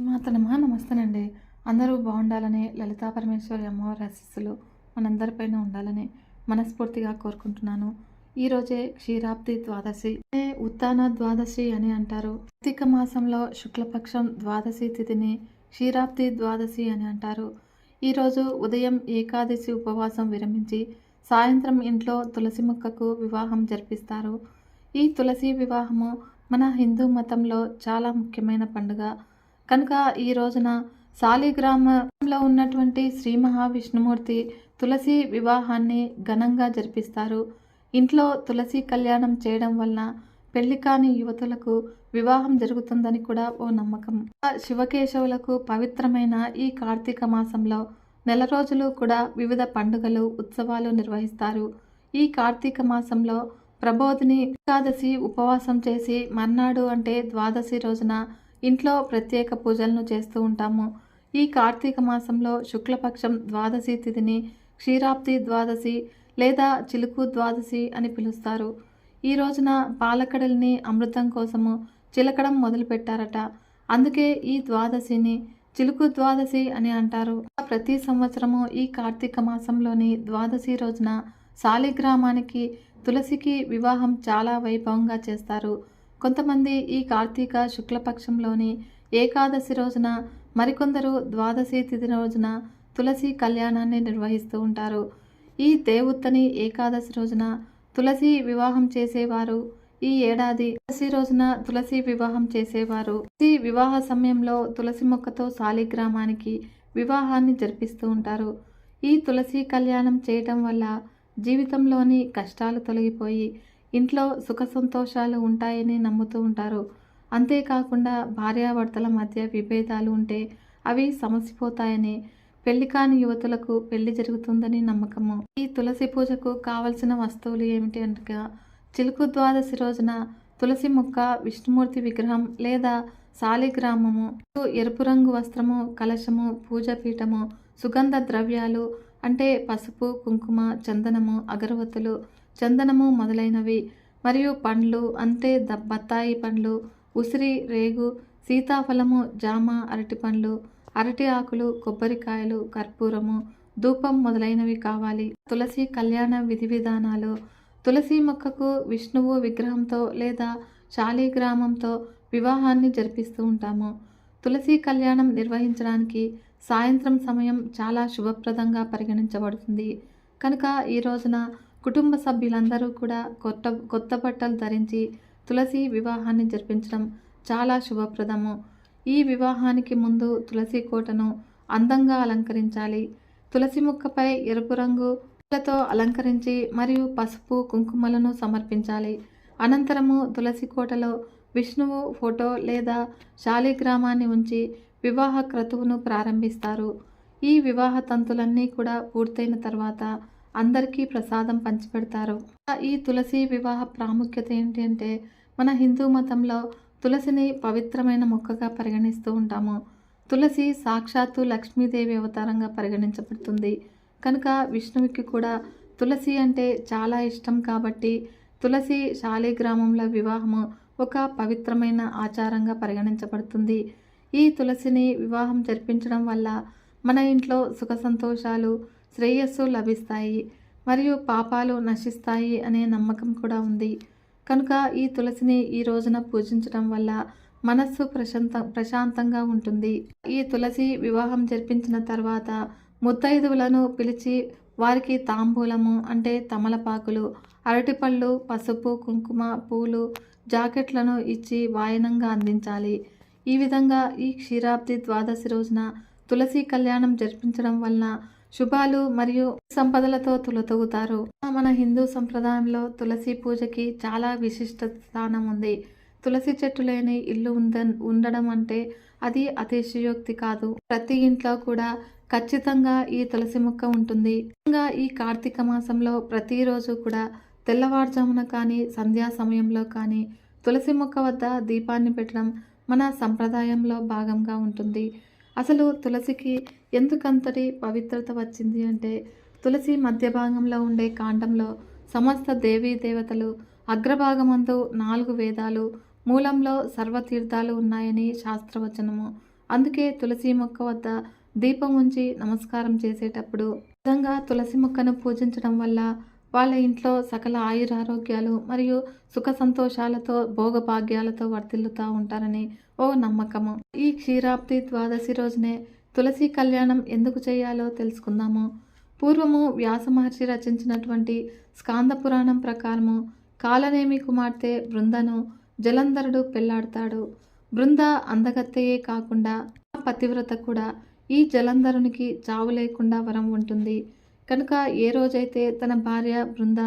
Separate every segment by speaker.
Speaker 1: మాతనమా నమస్తేనండి. అందరూ బాగుండాలని లలితా పరమేశ్వరి అమ్మవారి ఆశీస్సులు మనందరిపైన ఉండాలని మనస్ఫూర్తిగా కోరుకుంటున్నాను. ఈరోజే క్షీరాబ్ది ద్వాదశి. అంటే ఉత్తాన ద్వాదశి అని అంటారు. కార్తీక మాసంలో శుక్లపక్షం ద్వాదశి తిథిని క్షీరాబ్ది ద్వాదశి అని అంటారు. ఈరోజు ఉదయం ఏకాదశి ఉపవాసం విరమించి సాయంత్రం ఇంట్లో తులసి మొక్కకు వివాహం జరిపిస్తారు. ఈ తులసి వివాహము మన హిందూ మతంలో చాలా ముఖ్యమైన పండుగ. కనుక ఈ రోజున సాలిగ్రామంలో ఉన్నటువంటి శ్రీ మహావిష్ణుమూర్తి తులసి వివాహాన్ని ఘనంగా జరిపిస్తారు. ఇంట్లో తులసి కళ్యాణం చేయడం వలన పెళ్ళి కాని యువతులకు వివాహం జరుగుతుందని కూడా ఓ నమ్మకం. శివకేశవులకు పవిత్రమైన ఈ కార్తీక మాసంలో నెల రోజులు కూడా వివిధ పండుగలు ఉత్సవాలు నిర్వహిస్తారు. ఈ కార్తీక మాసంలో ప్రబోధిని ఏకాదశి ఉపవాసం చేసి మర్నాడు అంటే ద్వాదశి రోజున ఇంట్లో ప్రత్యేక పూజలను చేస్తూ ఉంటాము. ఈ కార్తీక మాసంలో శుక్లపక్షం ద్వాదశి తిథిని క్షీరాబ్ది ద్వాదశి లేదా చిలుకు ద్వాదశి అని పిలుస్తారు. ఈ రోజున పాలకడల్ని అమృతం కోసము చిలకడం మొదలుపెట్టారట. అందుకే ఈ ద్వాదశిని చిలుకు ద్వాదశి అని అంటారు. ప్రతి సంవత్సరము ఈ కార్తీక మాసంలోని ద్వాదశి రోజున సాలిగ్రామానికి తులసికి వివాహం చాలా వైభవంగా చేస్తారు. కొంతమంది ఈ కార్తీక శుక్లపక్షంలోని ఏకాదశి రోజున మరికొందరు ద్వాదశి తిథి రోజున తులసి కళ్యాణాన్ని నిర్వహిస్తూ ఉంటారు. ఈ దేవుత్తని ఏకాదశి రోజున తులసి వివాహం చేసేవారు. ఈ ఏడాది తులసి రోజున తులసి వివాహం చేసేవారు. ఈ వివాహ సమయంలో తులసి మొక్కతో సాలిగ్రామానికి వివాహాన్ని జరిపిస్తూ ఉంటారు. ఈ తులసి కళ్యాణం చేయటం వల్ల జీవితంలోని కష్టాలు తొలగిపోయి ఇంట్లో సుఖ సంతోషాలు ఉంటాయని నమ్ముతూ ఉంటారు. అంతేకాకుండా భార్యాభర్తల మధ్య విభేదాలు ఉంటే అవి సమసిపోతాయని పెళ్ళి కాని యువతులకు పెళ్ళి జరుగుతుందని నమ్మకము. ఈ తులసి పూజకు కావలసిన వస్తువులు ఏమిటి అనగా చిలుకు ద్వాదశి రోజున తులసి మొక్క విష్ణుమూర్తి విగ్రహం లేదా సాలిగ్రామము ఎరుపు రంగు వస్త్రము కలశము పూజపీఠము సుగంధ ద్రవ్యాలు అంటే పసుపు కుంకుమ చందనము అగరవత్తులు చందనము మొదలైనవి. మరియు పండ్లు అంతే ద బత్తాయి పండ్లు ఉసిరి రేగు సీతాఫలము జామ అరటి పండ్లు అరటి ఆకులు కొబ్బరికాయలు కర్పూరము ధూపం మొదలైనవి కావాలి. తులసి కళ్యాణ విధి విధానాలు. తులసి మొక్కకు విష్ణువు విగ్రహంతో లేదా శాలిగ్రామంతో వివాహాన్ని జరిపిస్తూ ఉంటాము. తులసి కళ్యాణం నిర్వహించడానికి సాయంత్రం సమయం చాలా శుభప్రదంగా పరిగణించబడుతుంది. కనుక ఈ రోజున కుటుంబ సభ్యులందరూ కూడా కొత్త కొత్త బట్టలు ధరించి తులసి వివాహాన్ని జరిపించడం చాలా శుభప్రదము. ఈ వివాహానికి ముందు తులసి కోటను అందంగా అలంకరించాలి. తులసి ముక్కపై ఎరుపు రంగు పూలతో అలంకరించి మరియు పసుపు కుంకుమలను సమర్పించాలి. అనంతరము తులసి కోటలో విష్ణువు ఫోటో లేదా శాలిగ్రామాన్ని ఉంచి వివాహ క్రతువును ప్రారంభిస్తారు. ఈ వివాహ తంతులన్నీ కూడా పూర్తయిన తర్వాత అందరికీ ప్రసాదం పంచిపెడతారు. ఈ తులసి వివాహ ప్రాముఖ్యత ఏంటి అంటే మన హిందూ మతంలో తులసిని పవిత్రమైన మొక్కగా పరిగణిస్తూ ఉంటాము. తులసి సాక్షాత్తు లక్ష్మీదేవి అవతారంగా పరిగణించబడుతుంది. కనుక విష్ణువుకి కూడా తులసి అంటే చాలా ఇష్టం కాబట్టి తులసి శాలిగ్రామంలో వివాహము ఒక పవిత్రమైన ఆచారంగా పరిగణించబడుతుంది. ఈ తులసిని వివాహం జరిపించడం వల్ల మన ఇంట్లో సుఖ సంతోషాలు శ్రేయస్సు లభిస్తాయి మరియు పాపాలు నశిస్తాయి అనే నమ్మకం కూడా ఉంది. కనుక ఈ తులసిని ఈ రోజున పూజించడం వల్ల మనస్సు ప్రశాంత ప్రశాంతంగా ఉంటుంది. ఈ తులసి వివాహం జరిపించిన తర్వాత ముత్తైదువులను పిలిచి వారికి తాంబూలము అంటే తమలపాకులు అరటిపళ్ళు పసుపు కుంకుమ పూలు జాకెట్లను ఇచ్చి వాయనంగా అందించాలి. ఈ విధంగా ఈ క్షీరాబ్ది ద్వాదశి రోజున తులసి కళ్యాణం జరిపించడం వలన శుభాలు మరియు సంపదలతో తులతూగుతారు మన హిందూ సంప్రదాయంలో తులసి పూజకి చాలా విశిష్ట స్థానం ఉంది. తులసి చెట్టు లేని ఇల్లు ఉంద ఉండడం అంటే అది అతిశయోక్తి కాదు. ప్రతి ఇంట్లో కూడా ఖచ్చితంగా ఈ తులసి మొక్క ఉంటుంది. ఇంకా ఈ కార్తీక మాసంలో ప్రతిరోజు కూడా తెల్లవారుజామున కానీ సంధ్యా సమయంలో కానీ తులసి మొక్క వద్ద దీపాన్ని పెట్టడం మన సంప్రదాయంలో భాగంగా ఉంటుంది. అసలు తులసికి ఎందుకంతటి పవిత్రత వచ్చింది అంటే తులసి మధ్య భాగంలో ఉండే కాండంలో సమస్త దేవీ దేవతలు అగ్రభాగమందు నాలుగు వేదాలు మూలంలో సర్వతీర్థాలు ఉన్నాయని శాస్త్రవచనము. అందుకే తులసి మొక్క వద్ద దీపం ఉంచి నమస్కారం చేసేటప్పుడు విధంగా తులసి మొక్కను పూజించడం వల్ల వాళ్ళ ఇంట్లో సకల ఆయురారోగ్యాలు మరియు సుఖ సంతోషాలతో భోగభాగ్యాలతో వర్తిల్లుతూ ఉంటారని ఓ నమ్మకము. ఈ క్షీరాబ్ది ద్వాదశి రోజునే తులసి కళ్యాణం ఎందుకు చేయాలో తెలుసుకుందాము. పూర్వము వ్యాస మహర్షి రచించినటువంటి స్కాంద పురాణం ప్రకారము కాలనేమి కుమార్తె బృందను జలంధరుడు పెళ్ళాడతాడు. బృంద అందగత్తయే కాకుండా పతివ్రత కూడా ఈ జలంధరునికి చావు లేకుండా వరం ఉంటుంది. కనుక ఏ రోజైతే తన భార్య బృంద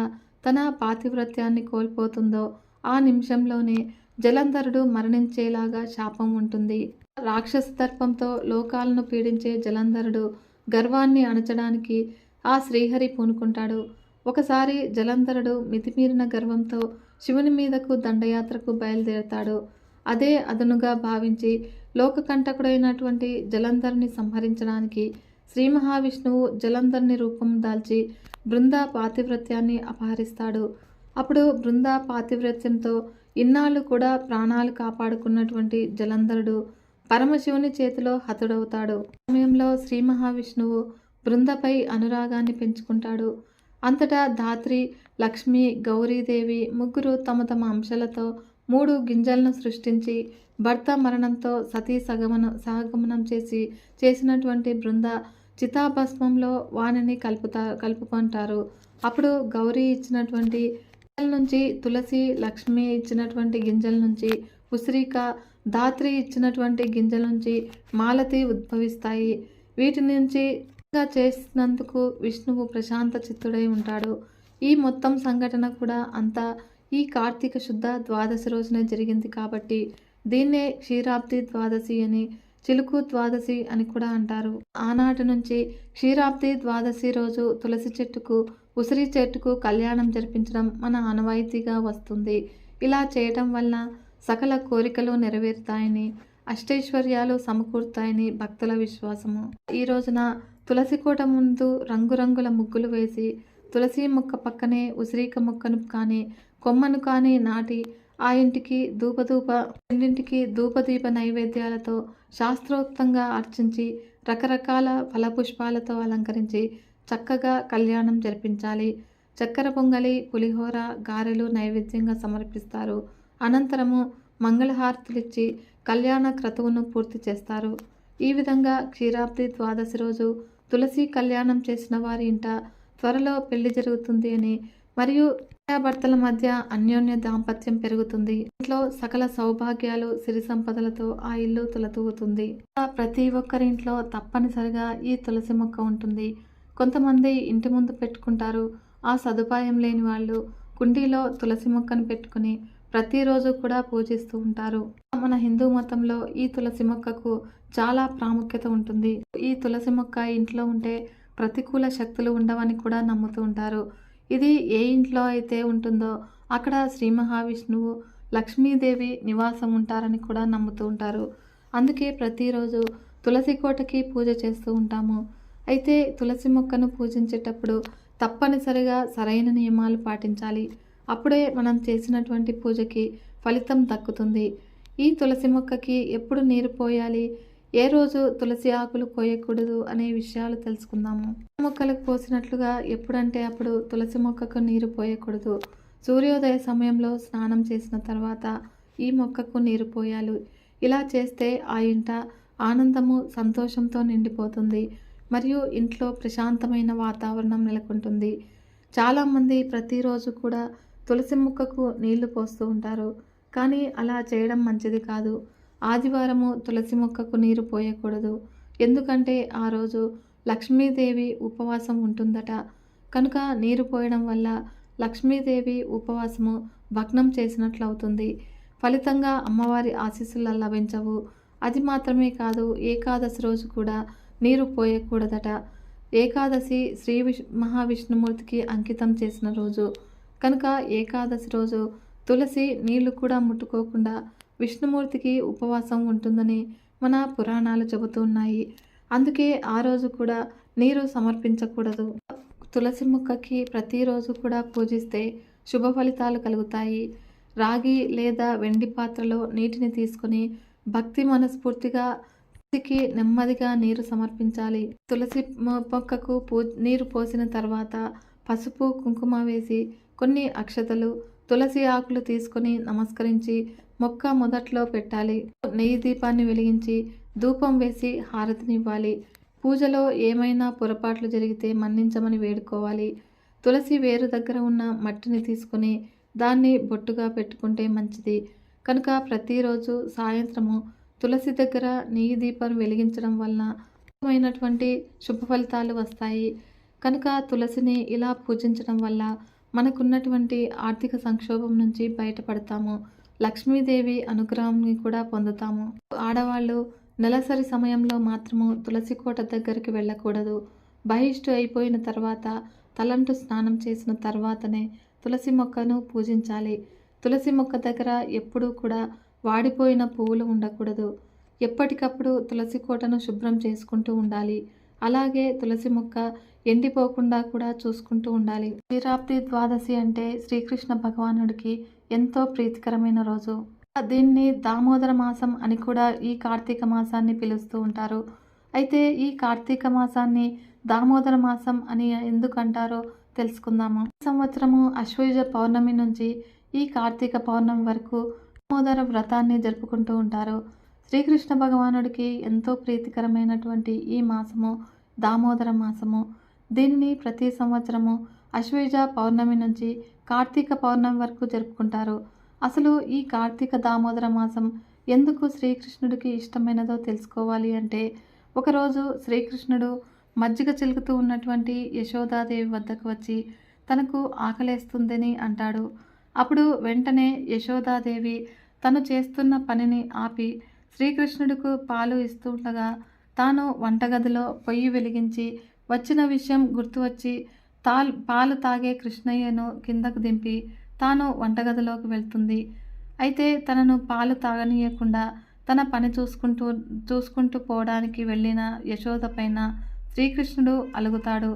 Speaker 1: తన పాతివ్రత్యాన్ని కోల్పోతుందో ఆ నిమిషంలోనే జలంధరుడు మరణించేలాగా శాపం ఉంటుంది. రాక్షస దర్పంతో లోకాలను పీడించే జలంధరుడు గర్వాన్ని అణచడానికి ఆ శ్రీహరి పూనుకుంటాడు. ఒకసారి జలంధరుడు మితిమీరిన గర్వంతో శివుని మీదకు దండయాత్రకు బయలుదేరతాడు. అదే అదనుగా భావించి లోకకంటకుడైనటువంటి జలంధరుని సంహరించడానికి శ్రీ మహావిష్ణువు జలంధర్ని రూపం దాల్చి బృంద పాతివ్రత్యాన్ని అపహరిస్తాడు. అప్పుడు బృంద పాతివ్రత్యంతో ఇన్నాళ్ళు కూడా ప్రాణాలు కాపాడుకున్నటువంటి జలంధరుడు పరమశివుని చేతిలో హతుడవుతాడు. సమయంలో శ్రీ మహావిష్ణువు బృందపై అనురాగాన్ని పెంచుకుంటాడు. అంతటా ధాత్రి లక్ష్మి గౌరీదేవి ముగ్గురు తమ తమ అంశాలతో మూడు గింజలను సృష్టించి భర్త మరణంతో సతీ సగమనం సహగమనం చేసి చేసినటువంటి బృంద చితాభస్మంలో వాణిని కలుపుతా కలుపుకుంటారు. అప్పుడు గౌరీ ఇచ్చినటువంటి గింజల నుంచి తులసి లక్ష్మి ఇచ్చినటువంటి గింజల నుంచి ఉసిరిక ధాత్రి ఇచ్చినటువంటి గింజల నుంచి మాలతి ఉద్భవిస్తాయి. వీటి నుంచి చేసినందుకు విష్ణువు ప్రశాంత చిత్తుడై ఉంటాడు. ఈ మొత్తం సంఘటన కూడా అంతా ఈ కార్తీక శుద్ధ ద్వాదశి రోజున జరిగింది కాబట్టి దీన్నే క్షీరాబ్ది ద్వాదశి అని చిలుకు ద్వాదశి అని కూడా అంటారు. ఆనాటి నుంచి క్షీరాబ్ది ద్వాదశి రోజు తులసి చెట్టుకు ఉసిరి చెట్టుకు కళ్యాణం జరిపించడం మన ఆనవాయితీగా వస్తుంది. ఇలా చేయటం వలన సకల కోరికలు నెరవేరుతాయని అష్టైశ్వర్యాలు సమకూరుతాయని భక్తుల విశ్వాసము. ఈ రోజున తులసి కోట ముందు రంగురంగుల ముగ్గులు వేసి తులసి మొక్క పక్కనే ఉసిరిక మొక్కను కానీ కొమ్మను కానీ నాటి ఆ ఇంటికి ధూపధూప రెండింటికి ధూపదీప నైవేద్యాలతో శాస్త్రోక్తంగా అర్చించి రకరకాల ఫలపుష్పాలతో అలంకరించి చక్కగా కళ్యాణం జరిపించాలి. చక్కెర పొంగలి పులిహోర గారెలు నైవేద్యంగా సమర్పిస్తారు. అనంతరము మంగళహారతులిచ్చి కళ్యాణ క్రతువును పూర్తి చేస్తారు. ఈ విధంగా క్షీరాబ్ది ద్వాదశి రోజు తులసి కళ్యాణం చేసిన వారి ఇంట త్వరలో పెళ్ళి జరుగుతుంది అని మరియు భర్తల మధ్య అన్యోన్య దాంపత్యం పెరుగుతుంది. ఇంట్లో సకల సౌభాగ్యాలు సిరి సంపదలతో ఆ ఇల్లు తులతూగుతుంది. ప్రతి ఒక్కరి ఇంట్లో తప్పనిసరిగా ఈ తులసి మొక్క ఉంటుంది. కొంతమంది ఇంటి ముందు పెట్టుకుంటారు. ఆ సదుపాయం లేని వాళ్ళు కుండీలో తులసి మొక్కను పెట్టుకుని ప్రతిరోజు కూడా పూజిస్తూ ఉంటారు. మన హిందూ మతంలో ఈ తులసి మొక్కకు చాలా ప్రాముఖ్యత ఉంటుంది. ఈ తులసి మొక్క ఇంట్లో ఉంటే ప్రతికూల శక్తులు ఉండవని కూడా నమ్ముతూ ఉంటారు. ఇది ఏ ఇంట్లో అయితే ఉంటుందో అక్కడ శ్రీ మహావిష్ణువు లక్ష్మీదేవి నివాసం ఉంటారని కూడా నమ్ముతూ ఉంటారు. అందుకే ప్రతిరోజు తులసి కోటకి పూజ చేస్తూ ఉంటాము. అయితే తులసి మొక్కను పూజించేటప్పుడు తప్పనిసరిగా సరైన నియమాలు పాటించాలి. అప్పుడే మనం చేసినటువంటి పూజకి ఫలితం దక్కుతుంది. ఈ తులసి మొక్కకి ఎప్పుడు నీరు పోయాలి? ఏ రోజు తులసి ఆకులు కోయకూడదు అనే విషయాలు తెలుసుకుందాము. మొక్కలకు పోసినట్లుగా ఎప్పుడంటే అప్పుడు తులసి మొక్కకు నీరు పోయకూడదు. సూర్యోదయ సమయంలో స్నానం చేసిన తర్వాత ఈ మొక్కకు నీరు పోయాలి. ఇలా చేస్తే ఆ ఇంట ఆనందము సంతోషంతో నిండిపోతుంది. మరియు ఇంట్లో ప్రశాంతమైన వాతావరణం నెలకొంటుంది. చాలామంది ప్రతిరోజు కూడా తులసి మొక్కకు నీళ్ళు పోస్తూ ఉంటారు. కానీ అలా చేయడం మంచిది కాదు. ఆదివారము తులసి మొక్కకు నీరు పోయకూడదు. ఎందుకంటే ఆ రోజు లక్ష్మీదేవి ఉపవాసం ఉంటుందట. కనుక నీరు పోయడం వల్ల లక్ష్మీదేవి ఉపవాసము భగ్నం చేసినట్లు అవుతుంది ఫలితంగా అమ్మవారి ఆశీస్సులు లభించవు. అది మాత్రమే కాదు ఏకాదశి రోజు కూడా నీరు పోయకూడదట. ఏకాదశి శ్రీ విష్ మహావిష్ణుమూర్తికి అంకితం చేసిన రోజు. కనుక ఏకాదశి రోజు తులసి నీళ్ళు కూడా ముట్టుకోకుండా విష్ణుమూర్తికి ఉపవాసం ఉంటుందని మన పురాణాలు చెబుతున్నాయి అందుకే ఆ రోజు కూడా నీరు సమర్పించకూడదు. తులసి మొక్కకి ప్రతిరోజు కూడా పూజిస్తే శుభ ఫలితాలు కలుగుతాయి. రాగి లేదా వెండి పాత్రలో నీటిని తీసుకొని భక్తి మనస్ఫూర్తిగా తులసికి నెమ్మదిగా నీరు సమర్పించాలి. తులసి మొక్కకు పూ నీరు పోసిన తర్వాత పసుపు కుంకుమ వేసి కొన్ని అక్షతలు తులసి ఆకులు తీసుకొని నమస్కరించి మొక్క మొదట్లో పెట్టాలి. నెయ్యి దీపాన్ని వెలిగించి ధూపం వేసి హారతినివ్వాలి. పూజలో ఏమైనా పొరపాట్లు జరిగితే మన్నించమని వేడుకోవాలి. తులసి వేరు దగ్గర ఉన్న మట్టిని తీసుకొని దాన్ని బొట్టుగా పెట్టుకుంటే మంచిది. కనుక ప్రతిరోజు సాయంత్రము తులసి దగ్గర నెయ్యి దీపం వెలిగించడం వలన అయినటువంటి శుభ ఫలితాలు వస్తాయి. కనుక తులసిని ఇలా పూజించడం వల్ల మనకున్నటువంటి ఆర్థిక సంక్షోభం నుంచి బయటపడతాము. లక్ష్మీదేవి అనుగ్రహాన్ని కూడా పొందుతాము. ఆడవాళ్ళు నెలసరి సమయంలో మాత్రము తులసి కోట దగ్గరికి వెళ్ళకూడదు. బహిష్టు అయిపోయిన తర్వాత తలంటు స్నానం చేసిన తర్వాతనే తులసి మొక్కను పూజించాలి. తులసి మొక్క దగ్గర ఎప్పుడూ కూడా వాడిపోయిన పువ్వులు ఉండకూడదు. ఎప్పటికప్పుడు తులసి కోటను శుభ్రం చేసుకుంటూ ఉండాలి. అలాగే తులసి మొక్క ఎండిపోకుండా కూడా చూసుకుంటూ ఉండాలి. శ్రీరాప్తి ద్వాదశి అంటే శ్రీకృష్ణ భగవానుడికి ఎంతో ప్రీతికరమైన రోజు. దీన్ని దామోదర మాసం అని కూడా ఈ కార్తీక మాసాన్ని పిలుస్తూ ఉంటారు. అయితే ఈ కార్తీక మాసాన్ని దామోదర మాసం అని ఎందుకంటారో తెలుసుకుందాము. సంవత్సరము అశ్వయుజ పౌర్ణమి నుంచి ఈ కార్తీక పౌర్ణమి వరకు దామోదర వ్రతాన్ని జరుపుకుంటూ ఉంటారు. శ్రీకృష్ణ భగవానుడికి ఎంతో ప్రీతికరమైనటువంటి ఈ మాసము దామోదర మాసము. దీనిని ప్రతి సంవత్సరము అశ్వేజ పౌర్ణమి నుంచి కార్తీక పౌర్ణమి వరకు జరుపుకుంటారు. అసలు ఈ కార్తీక దామోదర మాసం ఎందుకు శ్రీకృష్ణుడికి ఇష్టమైనదో తెలుసుకోవాలి అంటే ఒకరోజు శ్రీకృష్ణుడు మజ్జిగ చిలుకుతూ ఉన్నటువంటి యశోదాదేవి వద్దకు వచ్చి తనకు ఆకలేస్తుందని అంటాడు. అప్పుడు వెంటనే యశోదాదేవి తను చేస్తున్న పనిని ఆపి శ్రీకృష్ణుడికు పాలు ఇస్తూ ఉండగా తాను వంటగదిలో పొయ్యి వెలిగించి వచ్చిన విషయం గుర్తు వచ్చి తాల్ పాలు తాగే కృష్ణయ్యను కిందకు దింపి తాను వంటగదిలోకి వెళ్తుంది. అయితే తనను పాలు తాగనీయకుండా తన పని చూసుకుంటూ చూసుకుంటూ పోవడానికి వెళ్ళిన యశోద పైన శ్రీకృష్ణుడు అలుగుతాడు.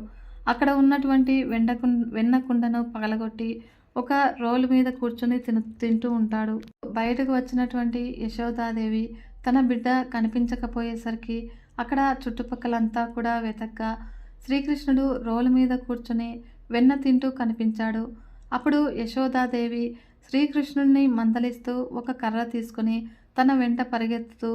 Speaker 1: అక్కడ ఉన్నటువంటి వెండకు వెన్నకుండను పగలగొట్టి ఒక రోలు మీద కూర్చొని తిను తింటూ ఉంటాడు. బయటకు వచ్చినటువంటి యశోదాదేవి తన బిడ్డ కనిపించకపోయేసరికి అక్కడ చుట్టుపక్కలంతా కూడా వెతక్క శ్రీకృష్ణుడు రోలు మీద కూర్చొని వెన్న తింటూ కనిపించాడు. అప్పుడు యశోదాదేవి శ్రీకృష్ణుణ్ణి మందలిస్తూ ఒక కర్ర తీసుకొని తన వెంట పరిగెత్తుతూ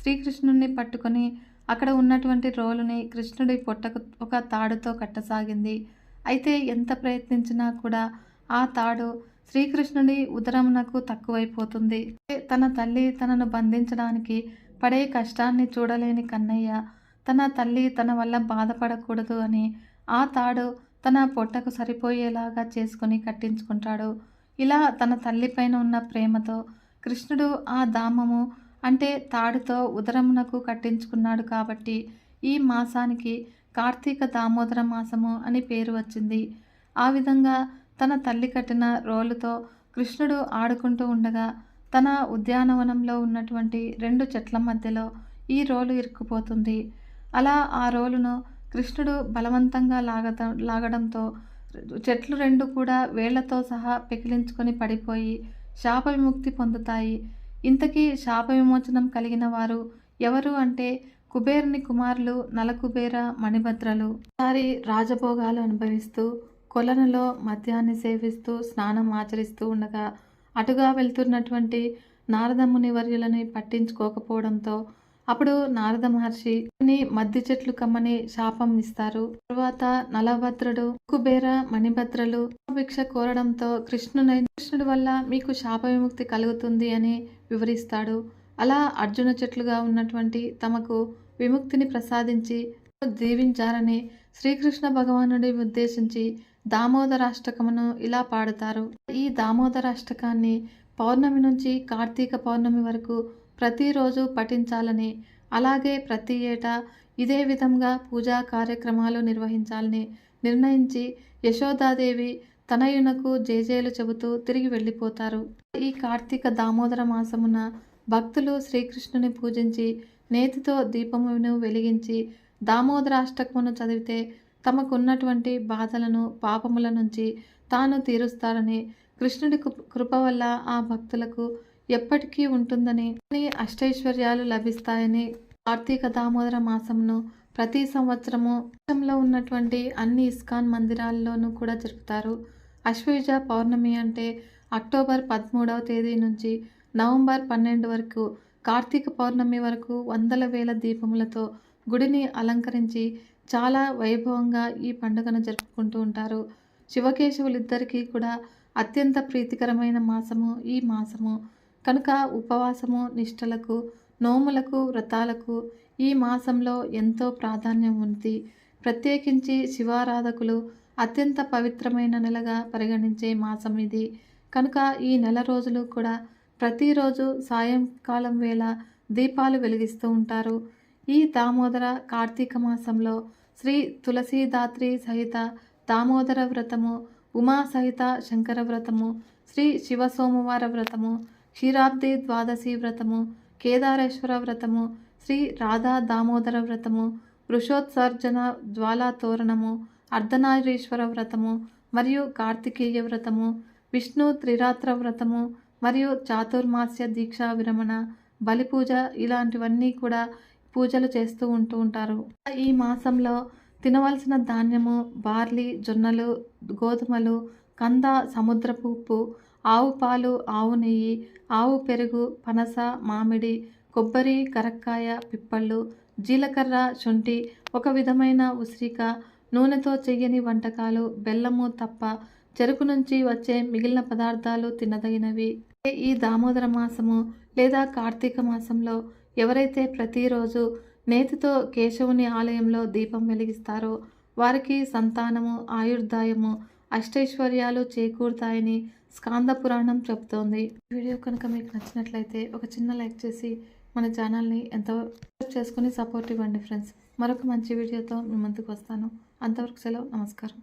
Speaker 1: శ్రీకృష్ణుణ్ణి పట్టుకొని అక్కడ ఉన్నటువంటి రోలుని కృష్ణుడి పొట్టకు ఒక తాడుతో కట్టసాగింది. అయితే ఎంత ప్రయత్నించినా కూడా ఆ తాడు శ్రీకృష్ణుడి ఉదరమునకు తక్కువైపోతుంది. తన తల్లి తనను బంధించడానికి పడే కష్టాన్ని చూడలేని కన్నయ్య తన తల్లి తన వల్ల బాధపడకూడదు అని ఆ తాడు తన పొట్టకు సరిపోయేలాగా చేసుకొని కట్టించుకుంటాడు. ఇలా తన తల్లిపైన ఉన్న ప్రేమతో కృష్ణుడు ఆ దామము అంటే తాడుతో ఉదరమునకు కట్టించుకున్నాడు కాబట్టి ఈ మాసానికి కార్తీక దామోదర మాసము అని పేరు వచ్చింది. ఆ విధంగా తన తల్లి కట్టిన రోలుతో కృష్ణుడు ఆడుకుంటూ ఉండగా తన ఉద్యానవనంలో ఉన్నటువంటి రెండు చెట్ల మధ్యలో ఈ రోలు ఇరుక్కుపోతుంది. అలా ఆ రోలును కృష్ణుడు బలవంతంగా లాగత లాగడంతో చెట్లు రెండు కూడా వేళ్ళతో సహా పెకిలించుకొని పడిపోయి శాప విముక్తి పొందుతాయి. ఇంతకీ శాప విమోచనం కలిగిన వారు ఎవరు అంటే కుబేరుని కుమారులు నలకుబేర మణిభద్రలు. సారి రాజభోగాలు అనుభవిస్తూ కొలనులో మద్యాన్ని సేవిస్తూ స్నానం ఆచరిస్తూ ఉండగా అటుగా వెళ్తున్నటువంటి నారదముని వర్యులని పట్టించుకోకపోవడంతో అప్పుడు నారద మహర్షి మద్ది చెట్లు కమ్మని శాపం ఇస్తారు. తరువాత నలభద్రుడు కుబేర మణిభద్రలు భిక్ష కోరడంతో కృష్ణుని కృష్ణుడి వల్ల మీకు శాప విముక్తి కలుగుతుంది అని వివరిస్తాడు. అలా అర్జున చెట్లుగా ఉన్నటువంటి తమకు విముక్తిని ప్రసాదించి దీవించారని శ్రీకృష్ణ భగవానుడి ఉద్దేశించి దామోదరాష్టకమును ఇలా పాడుతారు. ఈ దామోదరాష్టకాన్ని పౌర్ణమి నుంచి కార్తీక పౌర్ణమి వరకు ప్రతిరోజు పఠించాలని అలాగే ప్రతి ఏటా ఇదే విధంగా పూజా కార్యక్రమాలు నిర్వహించాలని నిర్ణయించి యశోదాదేవి తనయునకు జేజేలు చెబుతూ తిరిగి వెళ్ళిపోతారు. ఈ కార్తీక దామోదర మాసమున భక్తులు శ్రీకృష్ణుని పూజించి నేతితో దీపమును వెలిగించి దామోదరాష్టకమును చదివితే తమకున్నటువంటి బాధలను పాపముల నుంచి తాను తీరుస్తారని కృష్ణుడి కృప- కృప వల్ల ఆ భక్తులకు ఎప్పటికీ ఉంటుందని అన్ని అష్టైశ్వర్యాలు లభిస్తాయని కార్తీక దామోదర మాసంను ప్రతి సంవత్సరము దేశంలో ఉన్నటువంటి అన్ని ఇస్కాన్ మందిరాల్లోనూ కూడా జరుపుతారు. అశ్వయుజ పౌర్ణమి అంటే అక్టోబర్ పదమూడవ తేదీ నుంచి నవంబర్ పన్నెండు వరకు కార్తీక పౌర్ణమి వరకు వందల వేల దీపములతో గుడిని అలంకరించి చాలా వైభవంగా ఈ పండుగను జరుపుకుంటూ ఉంటారు. శివకేశవులిద్దరికీ కూడా అత్యంత ప్రీతికరమైన మాసము ఈ మాసము కనుక ఉపవాసము నిష్టలకు నోములకు వ్రతాలకు ఈ మాసంలో ఎంతో ప్రాధాన్యం ఉంది. ప్రత్యేకించి శివారాధకులు అత్యంత పవిత్రమైన నెలగా పరిగణించే మాసం ఇది. కనుక ఈ నెల రోజులు కూడా ప్రతిరోజు సాయంకాలం వేళ దీపాలు వెలిగిస్తూ ఉంటారు. ఈ దామోదర కార్తీక మాసంలో శ్రీ తులసీదాత్రి సహిత దామోదర వ్రతము ఉమా సహిత శంకర వ్రతము శ్రీ శివ సోమవార వ్రతము క్షీరాబ్ది ద్వాదశి వ్రతము కేదారేశ్వర వ్రతము శ్రీ రాధా దామోదర వ్రతము వృషోత్సర్జన జ్వాలా తోరణము అర్ధనారీశ్వర వ్రతము మరియు కార్తికేయ వ్రతము విష్ణు త్రిరాత్ర వ్రతము మరియు చాతుర్మాస్య దీక్షా విరమణ బలిపూజ ఇలాంటివన్నీ కూడా పూజలు చేస్తూ ఉంటూ ఉంటారు. ఈ మాసంలో తినవలసిన ధాన్యము బార్లీ జొన్నలు గోధుమలు కంద సముద్రపు ఉప్పు ఆవు పాలు ఆవు నెయ్యి ఆవు పెరుగు పనస మామిడి కొబ్బరి కరక్కాయ పిప్పళ్ళు జీలకర్ర శొంఠి ఒక విధమైన ఉసిరిక నూనెతో చెయ్యని వంటకాలు బెల్లము తప్ప చెరుకు నుంచి వచ్చే మిగిలిన పదార్థాలు తినదగినవి. ఈ దామోదర మాసము లేదా కార్తీక మాసంలో ఎవరైతే ప్రతిరోజు నేతితో కేశవుని ఆలయంలో దీపం వెలిగిస్తారో వారికి సంతానము ఆయుర్దాయము అష్టైశ్వర్యాలు చేకూరుతాయని స్కాంద పురాణం చెబుతోంది ఈ వీడియో కనుక మీకు నచ్చినట్లయితే ఒక చిన్న లైక్ చేసి మన ఛానల్ని ఎంతో చేసుకుని సపోర్ట్ ఇవ్వండి ఫ్రెండ్స్. మరొక మంచి వీడియోతో మీ ముందుకు వస్తాను. అంతవరకు సెలవు. నమస్కారం.